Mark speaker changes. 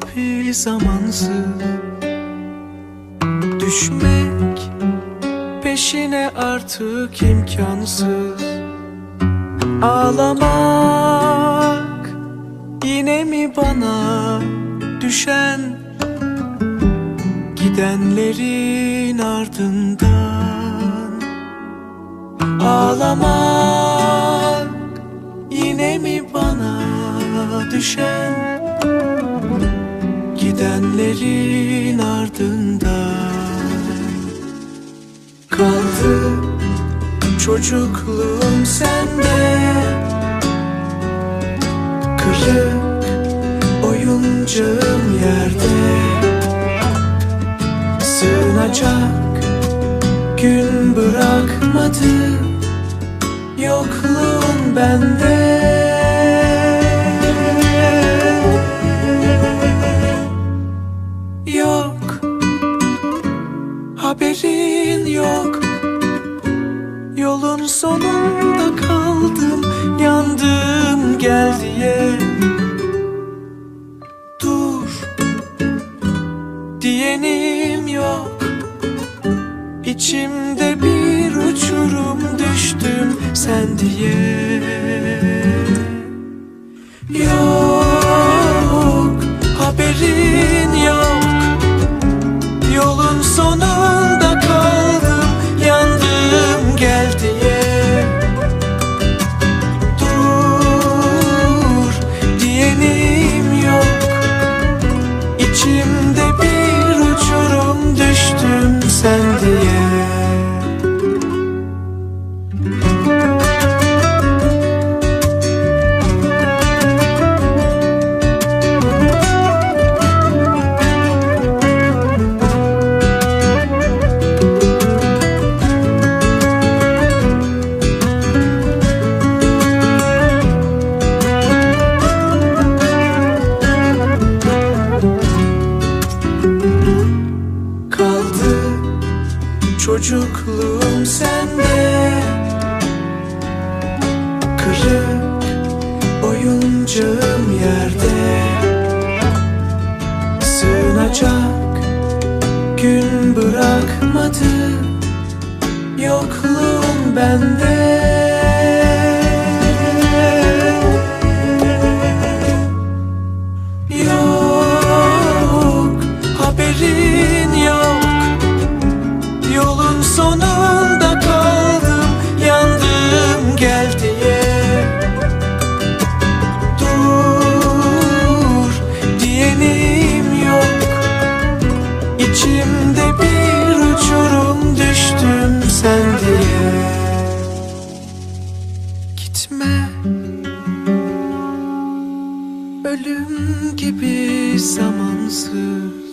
Speaker 1: gibi zamansız. Düşmek peşine artık imkansız. Ağlamak yine mi bana düşen Gidenlerin ardından? Ağlamak yine mi bana düşen Gidenlerin ardından Kaldı. Çocukluğum sende. Kırık oyuncağım yerde. Sığınacak gün bırakmadı. Yokluğun bende Yolun sonunda kaldım Yandım gel diye. Dur Diyenim yok. İçimde bir uçurum düştüm sen diye Çocukluğum sende. Kırık oyuncağım yerde. Sığınacak gün bırakmadı. Yokluğun bende Ölüm gibi zamansız